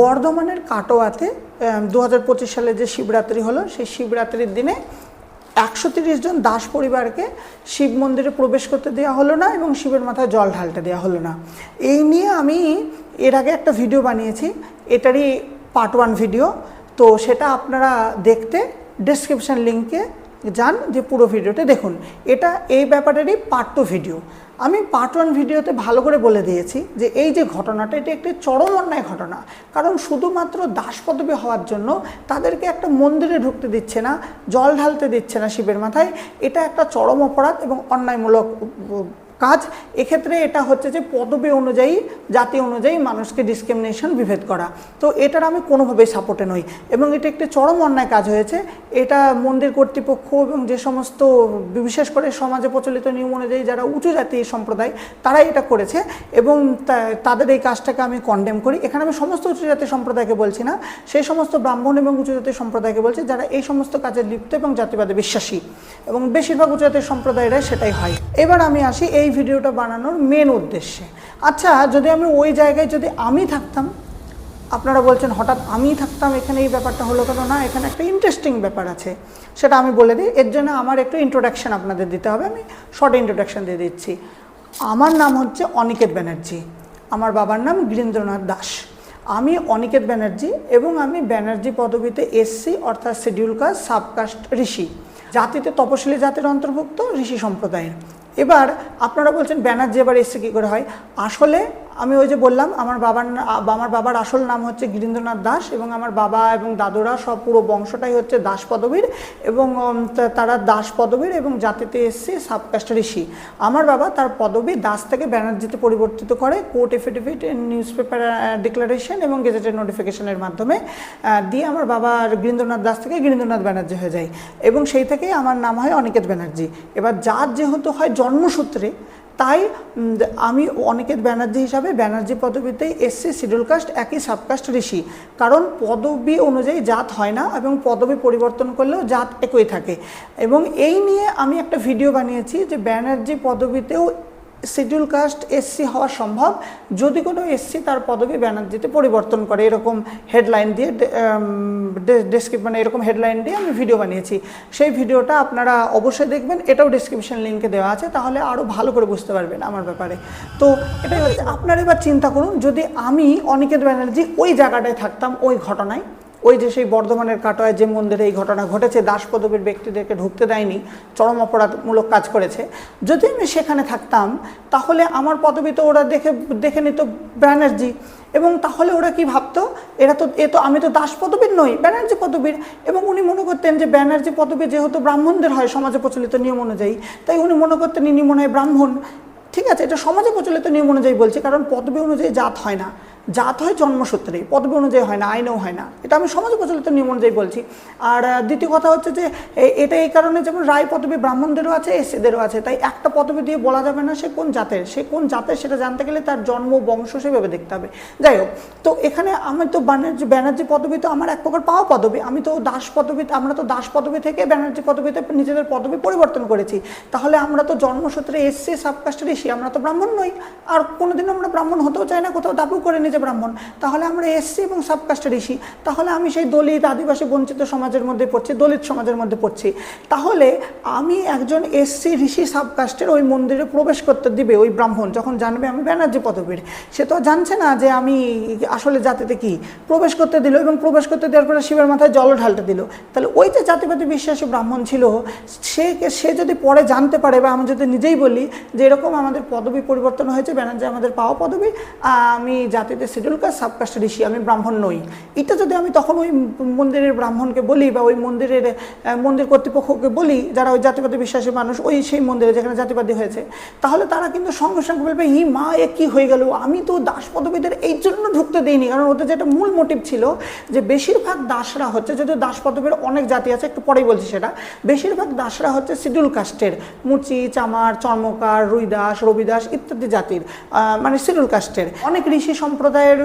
বর্ধমানের কাটোয়াতে দু হাজার পঁচিশ সালে যে শিবরাত্রি হলো, সেই শিবরাত্রির দিনে একশো তিরিশ জন দাস পরিবারকে শিব মন্দিরে প্রবেশ করতে দেওয়া হলো না এবং শিবের মাথায় জল ঢালতে দেওয়া হলো না। এই নিয়ে আমি এর আগে একটা ভিডিও বানিয়েছি, এটারই পার্ট ওয়ান ভিডিও তো সেটা আপনারা দেখতে ডেসক্রিপশন লিঙ্কে যান যে পুরো ভিডিওটা দেখুন। এটা এই ব্যাপারেরই পার্ট টু ভিডিও আমি পার্ট ওয়ান ভিডিওতে ভালো করে বলে দিয়েছি যে এই যে ঘটনাটা, এটি একটি চরম অন্যায় ঘটনা। কারণ শুধুমাত্র দাস পদবী হওয়ার জন্য তাদেরকে একটা মন্দিরে ঢুকতে দিচ্ছে না, জল ঢালতে দিচ্ছে না শিবের মাথায়। এটা একটা চরম অপরাধ এবং অন্যায়মূলক কাজ, এক্ষেত্রে এটা হচ্ছে যে পদবী অনুযায়ী, জাতি অনুযায়ী মানুষকে ডিসক্রিমিনেশন বিভেদ করা। তো এটার আমি কোনোভাবেই সাপোর্টে নই। এবং এটা একটি চরম অন্যায় কাজ হয়েছে। এটা মন্দির কর্তৃপক্ষ এবং যে সমস্ত, বিশেষ করে সমাজে প্রচলিত নিয়ম অনুযায়ী যারা উঁচু জাতি সম্প্রদায়, তারাই এটা করেছে। এবং তাদের এই কাজটাকে আমি কন্ডেম করি। এখানে আমি সমস্ত উঁচু জাতি সম্প্রদায়কে বলছি না। সেই সমস্ত ব্রাহ্মণ এবং উঁচু জাতি সম্প্রদায়কে বলছি যারা এই সমস্ত কাজে লিপ্ত এবং জাতিবাদে বিশ্বাসী। এবং বেশিরভাগ উঁচু জাতির সম্প্রদায়েরা সেটাই হয়। এবার আমি আসি এই ভিডিওটা বানানোর মেন উদ্দেশ্যে। আচ্ছা যদি আমি ওই জায়গায় যদি আমি থাকতাম, আপনারা বলছেন হঠাৎ আমি থাকতাম, এখানে এই ব্যাপারটা হলো কেন না? এখানে একটা ইন্টারেস্টিং ব্যাপার আছে। সেটা আমি বলে দিই। এর জন্য আমার একটু ইন্ট্রোডাকশন আপনাদের দিতে হবে। আমি শর্ট ইন্ট্রোডাকশন দিয়ে দিচ্ছি। আমার নাম হচ্ছে অনিকেত ব্যানার্জি। আমার বাবার নাম গিরীন্দ্রনাথ দাস। আমি অনিকেত ব্যানার্জি এবং আমি ব্যানার্জি পদবিতে এসসি, অর্থাৎ শিডিউল কাস্ট সাবকাস্ট ঋষি। জাতিতে তপশিলি জাতির অন্তর্ভুক্ত ঋষি সম্প্রদায়ের। এবার আপনারা বলছেন ব্যানার্জি এবার এসছে কী করে হয়? আসলে আমি ওই যে বললাম, আমার বাবার আমার বাবার আসল নাম হচ্ছে গিরীন্দ্রনাথ দাস এবং আমার বাবা এবং দাদুরা সব পুরো বংশটাই হচ্ছে দাস পদবীর এবং তারা দাস পদবীর এবং জাতিতে এসছে সাবকাস্ট ঋষি। আমার বাবা তার পদবী দাস থেকে ব্যানার্জিতে পরিবর্তিত করে court affidavit news paper declaration এবং গেজেটের নোটিফিকেশনের মাধ্যমে দিয়ে আমার বাবার গিরীন্দ্রনাথ দাস থেকে গিরীন্দ্রনাথ ব্যানার্জি হয়ে যায়। এবং সেই থেকেই আমার নাম হয় অনিকেত ব্যানার্জি। এবার যার যেহেতু হয় জন্মসূত্রে তাই আমি অনেকের ব্যানার্জি হিসাবে ব্যানার্জি পদবীতেই এসসি, শিডিউল কাস্ট, একই সাবকাস্ট ঋষি। কারণ পদবী অনুযায়ী জাত হয় না এবং পদবী পরিবর্তন করলেও জাত একই থাকে। এবং এই নিয়ে আমি একটা ভিডিও বানিয়েছি যে ব্যানার্জি পদবীতেও শিডিউল কাস্ট এসসি হওয়া সম্ভব। যদি কোনো এসসি তার পদবী ব্যানার্জিতে পরিবর্তন করে, এরকম হেডলাইন দিয়ে ডেসক্রিপ মানে এরকম হেডলাইন দিয়ে আমি ভিডিও বানিয়েছি। সেই ভিডিওটা আপনারা অবশ্যই দেখবেন। এটাও ডিসক্রিপশন লিঙ্কে দেওয়া আছে, তাহলে আরও ভালো করে বুঝতে পারবেন আমার ব্যাপারে। তো এটাই হচ্ছে, আপনারা এবার চিন্তা করুন, যদি আমি অনিকেত ব্যানার্জি ওই জায়গাটায় থাকতাম, ওই ঘটনায় ওই যে সেই বর্ধমানের কাটোয়ায় যে মন্দিরে এই ঘটনা ঘটেছে দাস পদবীর ব্যক্তিদেরকে ঢুকতে দেয়নি, চরম অপরাধমূলক কাজ করেছে। যদি আমি সেখানে থাকতাম, তাহলে আমার পদবী তো ওরা দেখে দেখে নিত ব্যানার্জি। এবং তাহলে ওরা কি ভাবতো? এরা তো, এ তো, আমি তো দাস পদবীর নই, ব্যানার্জি পদবীর। এবং উনি মনে করতেন যে ব্যানার্জি পদবী যেহেতু ব্রাহ্মণদের হয় সমাজে প্রচলিত নিয়ম অনুযায়ী, তাই উনি মনে করতেন ইনি মনে হয় ব্রাহ্মণ। ঠিক আছে, এটা সমাজে প্রচলিত নিয়ম অনুযায়ী বলছি, কারণ পদবী অনুযায়ী জাত হয় না। জাত হয় জন্মসূত্রে, পদবী অনুযায়ী হয় না, আইনেও হয় না। এটা আমি সমাজে প্রচলিত নিয়ম অনুযায়ী বলছি। আর দ্বিতীয় কথা হচ্ছে যে এটা এই কারণে যেমন রায় পদবী ব্রাহ্মণদেরও আছে, এসিদেরও আছে, তাই একটা পদবী দিয়ে বলা যাবে না সে কোন জাতের। সে কোন জাতের সেটা জানতে গেলে তার জন্ম, বংশ সেভাবে দেখতে হবে। যাই হোক, তো এখানে আমি তো ব্যানার্জি ব্যানার্জি পদবী তো আমার এক প্রকার পাওয়া পদবী। আমি তো দাস পদবী, আমরা তো দাস পদবী থেকে ব্যানার্জি পদবীতে নিজেদের পদবী পরিবর্তন করেছি। তাহলে আমরা তো জন্মসূত্রে এসছি, সাবকাস্টের ঋষি আমরা তো ব্রাহ্মণ নই। আর কোনোদিন আমরা ব্রাহ্মণ হতেও চাই না, কোথাও দাবু করে নিজে ব্রাহ্মণ, তাহলে আমরা এসছি এবং সাবকাস্টের ঋষি, তাহলে আমি সেই দলিত আদিবাসী বঞ্চিত সমাজের মধ্যে পড়ছি, দলিত সমাজের মধ্যে পড়ছি। তাহলে আমি একজন এসসি, ঋষি, সাবকাস্টের ওই মন্দিরে প্রবেশ করতে দিবে ওই ব্রাহ্মণ, যখন জানবে আমি ব্যানার্জি পদবীর। সে তো জানছে না যে আমি আসলে জাতিতে কি। প্রবেশ করতে দিল এবং প্রবেশ করতে দেওয়ার পরে শিবের মাথায় জল ঢালতে দিল। তাহলে ওই যে জাতিবাদী বিশ্বাসী ব্রাহ্মণ ছিল, সে সে যদি পরে জানতে পারে বা আমি যদি নিজেই বলি যে এরকম আমাদের পদবী পরিবর্তন হয়েছে, ব্যানার্জি আমাদের পাওয়া পদবী আমি জাতিতে শিডিউল কাস্ট সাবকাস্ট ঋষি, আমি ব্রাহ্মণ নই। এটা যদি আমি তখন ওই মন্দিরের ব্রাহ্মণকে বলি বা ওই মন্দিরের মন্দির কর্তৃপক্ষকে বলি, যারা ওই জাতিবাদী বিশ্বাসী মানুষ, ওই সেই মন্দিরে যেখানে জাতিবাদী হয়েছে, তাহলে তারা কিন্তু সঙ্গে সঙ্গে বলবে, ই মা, এ কী হয়ে গেল? আমি তো দাস পদবীদের এই জন্য ঢুকতে দিইনি। কারণ ওদের যেটা মূল মোটিভ ছিল যে বেশিরভাগ দাসরা হচ্ছে, যদিও দাস পদবীর অনেক জাতি আছে, একটু পরেই বলছি সেটা, বেশিরভাগ দাসরা হচ্ছে শিডিউল কাস্টের, মুচি, চামার, চর্মকার, রুইদাস, রবিদাস ইত্যাদি জাতির মানে শিডিউল কাস্টের। অনেক ঋষি সম্প্রদায়ের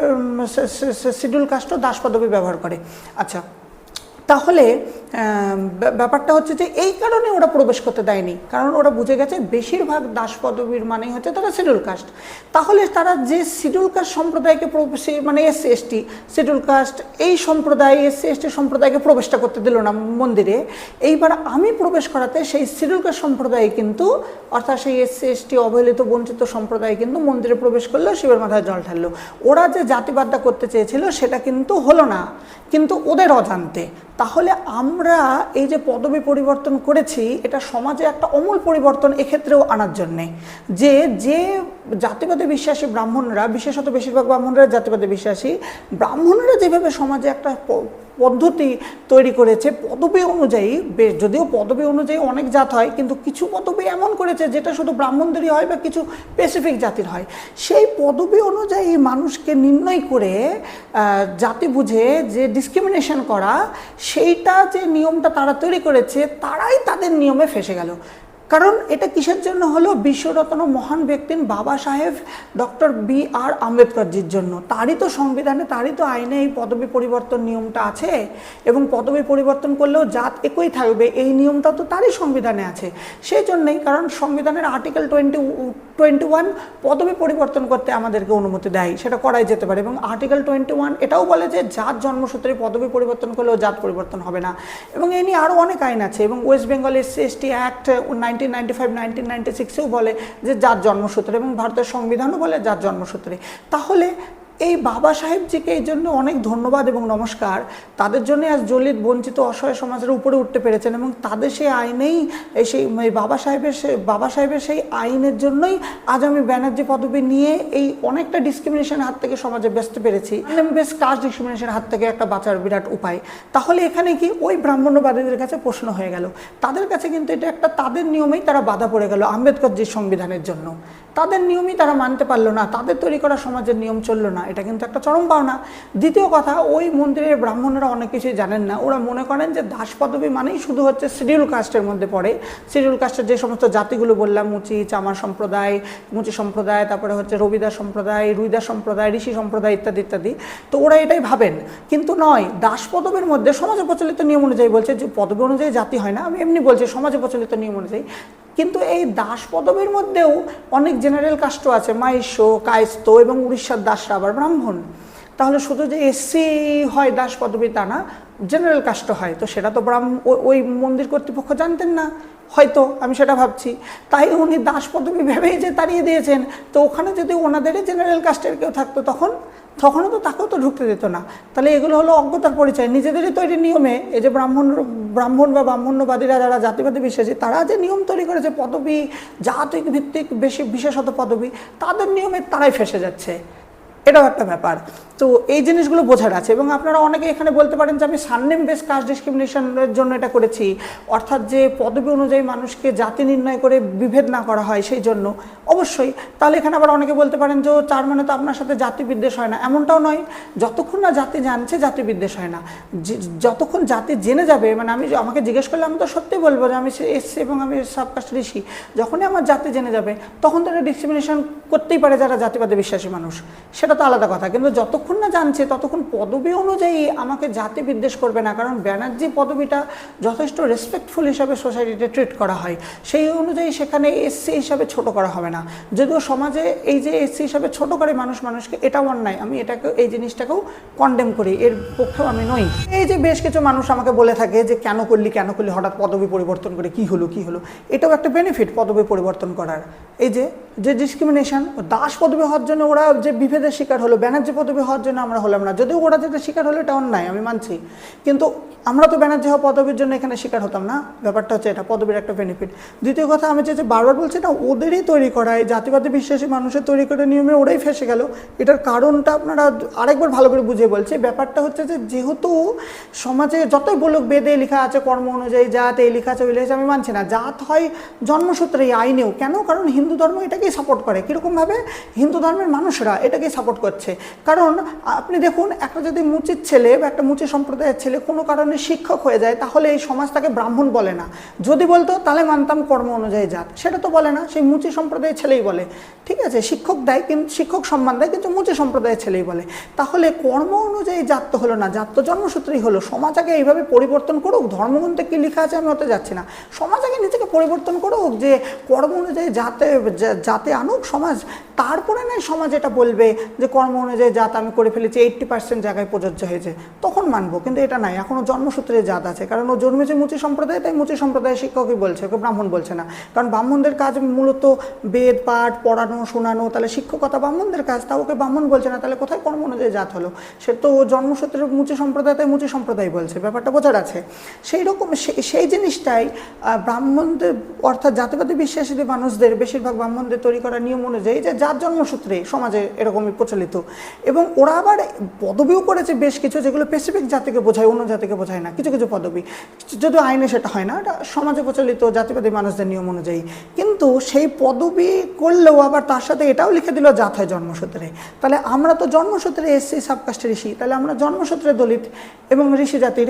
শিডিউল কাস্টও দাস পদবি ব্যবহার করে। আচ্ছা তাহলে ব্যাপারটা হচ্ছে যে এই কারণে ওরা প্রবেশ করতে দেয়নি। কারণ ওরা বুঝে গেছে বেশিরভাগ দাস পদবীর মানে হচ্ছে তারা শিডিউল কাস্ট তাহলে তারা যে শিডিউল কাস্ট সম্প্রদায়কে প্রবেশ- মানে এসসি এসটি শিডিউল কাস্ট এই সম্প্রদায় এসসি এসটি সম্প্রদায়কে প্রবেশটা করতে দিল না মন্দিরে। এইবার আমি প্রবেশ করাতে সেই শিডিউল কাস্ট সম্প্রদায় কিন্তু, অর্থাৎ সেই এস এসটি অবহেলিত, বঞ্চিত সম্প্রদায় কিন্তু মন্দিরে প্রবেশ করল, শিবের মাথায় জল ঢাললো। ওরা যে জাতিবাদটা করতে চেয়েছিল, সেটা কিন্তু হলো না। কিন্তু ওদের অজান্তে। তাহলে আমরা এই যে পদবি পরিবর্তন করেছি, এটা সমাজে একটা অমূল পরিবর্তন এক্ষেত্রেও আনার জন্যে। যে যে জাতিগত বিশ্বাসী ব্রাহ্মণরা, বিশেষত বেশিরভাগ ব্রাহ্মণরা জাতিগত বিশ্বাসী, ব্রাহ্মণরা যেভাবে সমাজে একটা পদ্ধতি তৈরি করেছে, পদবী অনুযায়ী বেশ, যদিও পদবী অনুযায়ী অনেক জাত হয়, কিন্তু কিছু পদবী এমন করেছে যেটা শুধু ব্রাহ্মণদেরই হয় বা কিছু স্পেসিফিক জাতির হয়। সেই পদবী অনুযায়ী মানুষকে নির্ণয় করে জাতি বুঝে যে ডিসক্রিমিনেশন করা, সেইটা যে নিয়মটা তারা তৈরি করেছে, তারাই তাদের নিয়মে ফেসে গেল। কারণ এটা কিসের জন্য হলো? বিশ্বরত্ন মহান ব্যক্তিন বাবা সাহেব ডক্টর বি আর আম্বেদকরজির জন্য। তারই তো সংবিধানে, তারই তো আইনে এই পদবি পরিবর্তন নিয়মটা আছে এবং পদবি পরিবর্তন করলেও জাত একই থাকবে, এই নিয়মটা তো তারই সংবিধানে আছে। সেই জন্যই কারণ সংবিধানের আর্টিকেল টোয়েন্টি টোয়েন্টি ওয়ান পদবি পরিবর্তন করতে আমাদেরকে অনুমতি দেয়, সেটা করাই যেতে পারে এবং আর্টিকেল টোয়েন্টি ওয়ান এটাও বলে যে জাত জন্মসূত্রে পদবি পরিবর্তন করলেও জাত পরিবর্তন হবে না। এবং এই নিয়ে আরও অনেক আইন আছে এবং West Bengal SC ST act nineteen ninety five, nineteen ninety সিক্সেও বলে যে যার জন্মসূত্রে এবং ভারতের সংবিধানও বলে যার জন্মসূত্রে। তাহলে এই বাবা সাহেবজিকে এই জন্য অনেক ধন্যবাদ এবং নমস্কার। তাদের জন্য আজ দলিত, বঞ্চিত, অসহায় সমাজের উপরে উঠতে পেরেছেন এবং তাদের সেই আইনেই সেই বাবা সাহেবের সে বাবা সাহেবের সেই আইনের জন্যই আজ আমি ব্যানার্জি পদবি নিয়ে এই অনেকটা ডিসক্রিমিনেশনের হাত থেকে সমাজে বাঁচতে পেরেছি। আমি বেশ কাস্ট ডিসক্রিমিনেশনের হাত থেকে একটা বাঁচার বিরাট উপায়। তাহলে এখানে কি ওই ব্রাহ্মণ্যবাদীদের কাছে প্রশ্ন হয়ে গেল। তাদের কাছে কিন্তু এটা একটা তাদের নিয়মেই তারা বাধা পড়ে গেল আম্বেদকরজির সংবিধানের জন্য। তাদের নিয়মই তারা মানতে পারল না, তাদের তৈরি করা সমাজের নিয়ম চলল না। এটা কিন্তু একটা চরম পাওনা। দ্বিতীয় কথা, ওই মন্দিরের ব্রাহ্মণরা অনেক কিছুই জানেন না। ওরা মনে করেন যে দাস পদবী মানেই শুধু হচ্ছে শিডিউল কাস্টের মধ্যে পড়ে। শিডিউল কাস্টের যে সমস্ত জাতিগুলো বললাম, মুচি, চামার সম্প্রদায়, মুচি সম্প্রদায়, তারপরে হচ্ছে রবিদাস সম্প্রদায়, রুইদাস সম্প্রদায়, ঋষি সম্প্রদায় ইত্যাদি ইত্যাদি। তো ওরা এটাই ভাবেন। কিন্তু নয়, দাস পদবীর মধ্যে সমাজে প্রচলিত নিয়ম অনুযায়ী বলছে যে পদবী অনুযায়ী জাতি হয় না। আমি এমনি বলছি সমাজে প্রচলিত নিয়ম অনুযায়ী। কিন্তু এই দাস পদবীর মধ্যেও অনেক জেনারেল কাস্ট আছে মাইশ্য কায়স্ত এবং উড়িষ্যার দাসরা আবার ব্রাহ্মণ। তাহলে শুধু যে এসসি হয় দাস পদবী তা না জেনারেল কাস্ট হয়। তো সেটা তো ব্রাহ্ম ওই মন্দির কর্তৃপক্ষ জানতেন না। হয়তো, আমি সেটা ভাবছি। তাই উনি দাস পদবী ভেবেই যে তাড়িয়ে দিয়েছেন। তো ওখানে যদি ওনাদেরই জেনারেল কাস্টের কেউ থাকতো তখন, তখনও তো তাকেও তো ঢুকতে দিত না। তাহলে এগুলো হলো অজ্ঞতার পরিচয়। নিজেদেরই তৈরি নিয়মে এই যে ব্রাহ্মণ ব্রাহ্মণ বা ব্রাহ্মণ্যবাদীরা যারা জাতিবাদী বিশ্বাসী, তারা যে নিয়ম তৈরি করেছে, পদবী, জাতিক ভিত্তিক বেশি বিশেষত পদবী, তাদের নিয়মে তারাই ফেসে যাচ্ছে। এটাও একটা ব্যাপার। তো এই জিনিসগুলো বোঝার আছে এবং আপনারা অনেকে এখানে বলতে পারেন যে আমি সাননেম বেস কাস্ট ডিসক্রিমিনেশনের জন্য এটা করেছি। অর্থাৎ যে পদবী অনুযায়ী মানুষকে জাতি নির্ণয় করে বিভেদ না করা হয় সেই জন্য। অবশ্যই, তাহলে এখানে আবার অনেকে বলতে পারেন যে চার মানে তো আপনার সাথে জাতি বিদ্বেষ হয় না। এমনটাও নয়। যতক্ষণ না জাতি জানছে, জাতি বিদ্বেষ হয় না। যতক্ষণ জাতি জেনে যাবে মানে আমি আমাকে জিজ্ঞেস করলে আমি তো সত্যি বলব যে, আমি এসছি এবং আমি সাবকাস্ট ঋষি। যখনই আমার জাতি জেনে যাবে, তখন তো এটা ডিসক্রিমিনেশন করতেই পারে যারা জাতিবাদে বিশ্বাসী মানুষ। সেটা তো আলাদা কথা। কিন্তু যতক্ষণ না জানছে, ততক্ষণ পদবী অনুযায়ী আমাকে জাতি বিদ্বেষ করবে না, কারণ ব্যানার্জি পদবিটা যথেষ্ট রেসপেক্টফুল হিসাবে সোসাইটিতে ট্রিট করা হয়। সেই অনুযায়ী সেখানে এসসি হিসাবে ছোট করা হবে না। যদিও সমাজে এই যে এসসি হিসাবে ছোট করে মানুষ, মানুষকে এটাও অন্যায়। আমি এটাকে এই জিনিসটাকেও কন্ডেম করি। এর পক্ষেও আমি নই। এই যে বেশ কিছু মানুষ আমাকে বলে থাকে যে, কেন করলি কেন করলি? হঠাৎ পদবি পরিবর্তন করে কি হলো কি হলো? এটাও একটা বেনিফিট পদবি পরিবর্তন করার। এই যে যে ডিসক্রিমিনেশন দাস পদবি হওয়ার জন্য ওরা যে বিভেদের শিকার হলো ব্যানার্জি পদবি হওয়ার জন্য আমরা হলাম না। যদিও ওরা যেটা শিকার হলো এটা অন্যায় আমি মানছি। কিন্তু আমরা তো ব্যানার্জি হওয়া পদবীর জন্য এখানে শিকার হতাম না। ব্যাপারটা হচ্ছে এটা পদবীর একটা বেনিফিট দ্বিতীয় কথা আমি যে বারবার বলছি না ওদেরই তৈরি করা এই জাতিবাদী বিশ্বাসী মানুষের তৈরি করে নিয়মে ওরাই ফেসে গেল। এটার কারণটা আপনারা আরেকবার ভালো করে বুঝিয়ে বলছি। ব্যাপারটা হচ্ছে যে যেহেতু সমাজে যতই বলুক বেদে লেখা আছে কর্ম অনুযায়ী জাত এই লেখা আছে ওই লেখা আছে, আমি মানছি না। জাত হয় জন্মসূত্রে এই আইনেও। কেন? কারণ হিন্দু ধর্ম এটাকে এটাকেই সাপোর্ট করে। কীরকমভাবে হিন্দু ধর্মের মানুষরা এটাকেই সাপোর্ট করছে। কারণ, আপনি দেখুন, একটা যদি মুচির ছেলে বা একটা মুচি সম্প্রদায়ের ছেলে কোনো কারণে শিক্ষক হয়ে যায়, তাহলে এই সমাজ তাকে ব্রাহ্মণ বলে না। যদি বলতো, তাহলে মানতাম কর্ম অনুযায়ী জাত। সেটা তো বলে না, সেই মুচি সম্প্রদায়ের ছেলেই বলে। ঠিক আছে, শিক্ষক দেয় কিন্তু শিক্ষক সম্মান দেয়, কিন্তু মুচি সম্প্রদায়ের ছেলেই বলে। তাহলে কর্ম অনুযায়ী জাত তো হলো না, জাত তো জন্মসূত্রেই হলো। সমাজ আগে এইভাবে পরিবর্তন করুক ধর্মগ্রন্থে কী লেখা আছে আমি হতে যাচ্ছি না। সমাজ আগে নিজেকে পরিবর্তন করুক যে কর্ম অনুযায়ী যাতে যাতে আনুক সমাজ, তারপরে নয় সমাজ এটা বলবে যে কর্ম অনুযায়ী জাত আমি করে ফেলেছি এইট্টি পার্সেন্ট জায়গায় প্রযোজ্য হয়েছে। তখন মানবো, কিন্তু এটা নাই। এখনও জন্মসূত্রে জাত আছে, কারণ ও জন্মেছে মুচি সম্প্রদায়, তাই মুচি সম্প্রদায়ের শিক্ষকই বলছে, ওকে ব্রাহ্মণ বলছে না। কারণ ব্রাহ্মণদের কাজ মূলত বেদ, পাঠ, পড়ানো, শোনানো, তাহলে শিক্ষকতা ব্রাহ্মণদের কাজ তা ওকে ব্রাহ্মণ বলছে না, তাহলে কোথায় কর্ম অনুযায়ী জাত হলো? সে তো ও জন্মসূত্রে মুচি সম্প্রদায়, তাই মুচি সম্প্রদায় বলছে, ব্যাপারটা বোঝার আছে। সেই রকম সেই জিনিসটাই ব্রাহ্মণদের, অর্থাৎ জাতিবাদী বিশ্বাসীদের মানুষদের, বেশিরভাগ ব্রাহ্মণদের তৈরি করা নিয়ম অনুযায়ী যে যার জন্মসূত্রে সমাজে এরকমই প্রচলিত। এবং ওরা আবার পদবিও করেছে বেশ কিছু যেগুলো স্পেসিফিক জাতিকে বোঝায়, অন্য জাতিকে বোঝায় না, কিছু কিছু পদবি। যদিও আইনে সেটা হয় না, এটা সমাজে প্রচলিত জাতিবাদী মানুষদের নিয়ম অনুযায়ী। কিন্তু সেই পদবি করলেও আবার তার সাথে এটাও লিখে দিল জাত হয় জন্মসূত্রে। তাহলে আমরা তো জন্মসূত্রে এসছি সাবকাস্টে ঋষি, তাহলে আমরা জন্মসূত্রে দলিত এবং ঋষি জাতির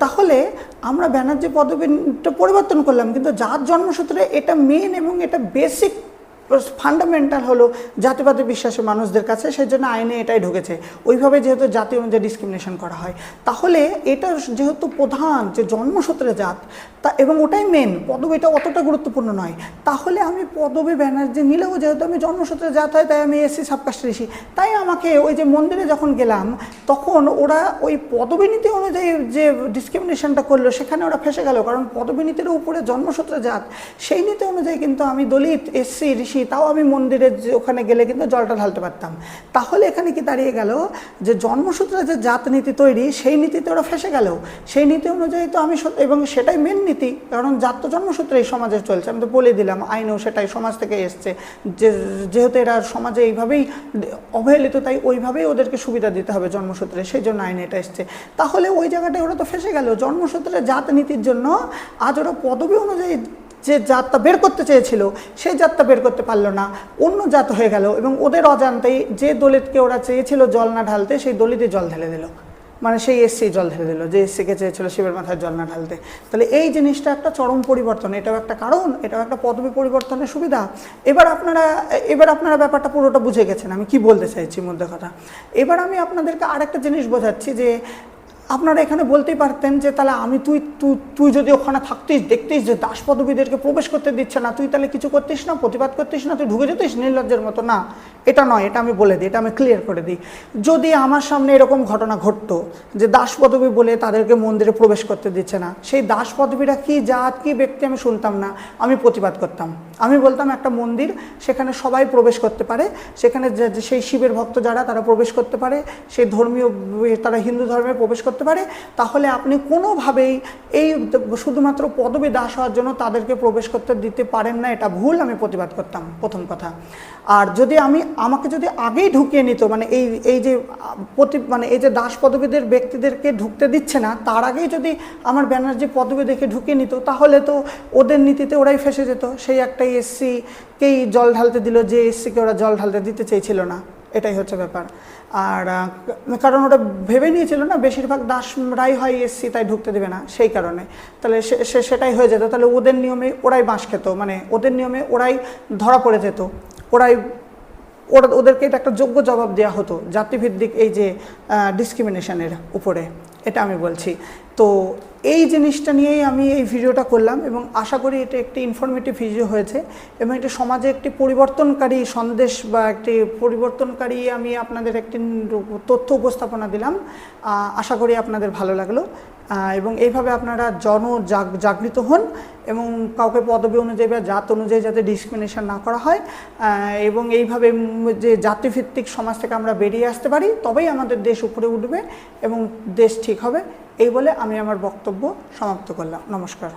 তাহলে আমরা ব্যানার্জি পদবীটা পরিবর্তন করলাম কিন্তু যার জন্মসূত্রে এটা মেন এবং এটা বেসিক ফান্ডামেন্টাল হলো জাতিবাদী বিশ্বাসী মানুষদের কাছে সেই জন্য আইনে এটাই ঢুকেছে। ওইভাবে যেহেতু জাতি অনুযায়ী ডিসক্রিমিনেশন করা হয়। তাহলে এটা যেহেতু প্রধান যে জন্মসূত্রে জাত, তা এবং ওটাই মেন পদবিটা অতটা গুরুত্বপূর্ণ নয়। তাহলে আমি পদবী ব্যানার্জি নিলেও যেহেতু আমি জন্মসূত্রে জাত হয়, তাই আমি এসি সাবকাস্ট ঋষি। তাই আমাকে ওই যে মন্দিরে যখন গেলাম, তখন ওরা ওই পদবী নীতি অনুযায়ী যে ডিসক্রিমিনেশনটা করল, সেখানে ওরা ফেসে গেল। কারণ পদবী নীতির উপরে জন্মসূত্রে জাত, সেই নীতি অনুযায়ী কিন্তু আমি দলিত এসসি ঋষি তাও আমি মন্দিরে যে ওখানে গেলে কিন্তু জলটা ঢালতে পারতাম। তাহলে এখানে কি দাঁড়িয়ে গেল যে জন্মসূত্রে যে জাত নীতি তৈরি, সেই নীতিতে ওরা ফেসে গেল। সেই নীতি অনুযায়ী তো আমি এবং সেটাই মেন নীতি, কারণ জাত তো জন্মসূত্রে এই সমাজে চলছে। আমি তো বলে দিলাম, আইনেও সেটাই সমাজ থেকে এসছে। যে, যেহেতু এরা সমাজে এইভাবেই অবহেলিত, তাই ওইভাবেই ওদেরকে সুবিধা দিতে হবে জন্মসূত্রে। সেই জন্য আইনে এটা এসছে। তাহলে ওই জায়গাটায় ওরা তো ফেসে গেল। জন্মসূত্রে জাত নীতির জন্য আজ ওরা পদবী অনুযায়ী যে জাতটা বের করতে চেয়েছিল, সেই জাতটা বের করতে পারল না। অন্য জাত হয়ে গেল এবং ওদের অজান্তেই যে দলিতকে ওরা চেয়েছিল জল না ঢালতে, সেই দলিতে জল ঢেলে দিল। মানে সেই এসসি জল ঢেলে দিল, যে এসসিকে চেয়েছিল শিবের মাথায় জল না ঢালতে। তাহলে এই জিনিসটা একটা চরম পরিবর্তন, এটাও একটা কারণ, এটাও একটা পদবী পরিবর্তনের সুবিধা। এবার আপনারা এবার আপনারা ব্যাপারটা পুরোটা বুঝে গেছেন, আমি কি বলতে চাইছি মধ্যে কথা। এবার আমি আপনাদেরকে আরেকটা জিনিস বোঝাচ্ছি যে আপনারা এখানে বলতেই পারতেন যে তাহলে আমি তুই তুই যদি ওখানে থাকতিস, দেখতিস যে দাস পদবীদেরকে প্রবেশ করতে দিচ্ছে না, তুই তাহলে কিছু করতিস না, প্রতিবাদ করতিস না, তুই ঢুকে যেতিস নির্লজ্জের মতো? না, এটা নয়, এটা আমি বলে দিই, এটা আমি ক্লিয়ার করে দিই। যদি আমার সামনে এরকম ঘটনা ঘটতো যে দাস পদবী বলে তাদেরকে মন্দিরে প্রবেশ করতে দিচ্ছে না, সেই দাস পদবীরা কি জাত, কি ব্যক্তি আমি শুনতাম না, আমি প্রতিবাদ করতাম। আমি বলতাম একটা মন্দির, সেখানে সবাই প্রবেশ করতে পারে, সেখানে সেই শিবের ভক্ত যারা, তারা প্রবেশ করতে পারে, সেই ধর্মীয়, তারা হিন্দু ধর্মে প্রবেশ করতে পারে, তাহলে আপনি কোনোভাবেই এই শুধুমাত্র পদবী দাস হওয়ার জন্য তাদেরকে প্রবেশ করতে দিতে পারেন না, এটা ভুল, আমি প্রতিবাদ করতাম, প্রথম কথা। আর যদি আমি, আমাকে যদি আগেই ঢুকিয়ে নিত মানে এই এই যে, প্রতি মানে এই যে দাস পদবীদের ব্যক্তিদেরকে ঢুকতে দিচ্ছে না, তার আগেই যদি আমার ব্যানার্জি পদবী দেখে ঢুকিয়ে নিত, তাহলে তো ওদের নীতিতে ওরাই ফেসে যেত। সেই একটাই এসসিকেই জল ঢালতে দিল, যে এসসিকে ওরা জল ঢালতে দিতে চেয়েছিল না। এটাই হচ্ছে ব্যাপার। আর কারণ ওটা ভেবে নিয়েছিল না, বেশিরভাগ দাসরাই হয় এসসি, তাই ঢুকতে দেবে না, সেই কারণে। তাহলে সে সেটাই হয়ে যেত। তাহলে ওদের নিয়মে ওরাই বাঁশ খেত মানে ওদের নিয়মে ওরাই ধরা পড়ে যেত। ওরাই, ওরা, ওদেরকে এটা একটা যোগ্য জবাব দেওয়া হতো, জাতিভিত্তিক এই যে ডিসক্রিমিনেশনের উপরে। এটা আমি বলছি। তো এই জিনিসটা নিয়েই আমি এই ভিডিওটা করলাম এবং আশা করি এটা একটি ইনফরমেটিভ ভিডিও হয়েছে এবং এটা সমাজে একটি পরিবর্তনকারী সন্দেশ বা একটি পরিবর্তনকারী আমি আপনাদের একটি তথ্য উপস্থাপনা দিলাম। আশা করি আপনাদের ভালো লাগল। এবং এইভাবে আপনারা জন জাগৃত হন এবং কাউকে পদবী অনুযায়ী বা জাত অনুযায়ী যাতে ডিসক্রিমিনেশন না করা হয় এবং এইভাবে যে জাতিভিত্তিক সমাজ থেকে আমরা বেরিয়ে আসতে পারি, তবেই আমাদের দেশ উপরে উঠবে এবং দেশ ঠিক হবে। এই বলে আমি আমার বক্তব্য সমাপ্ত করলাম। নমস্কার।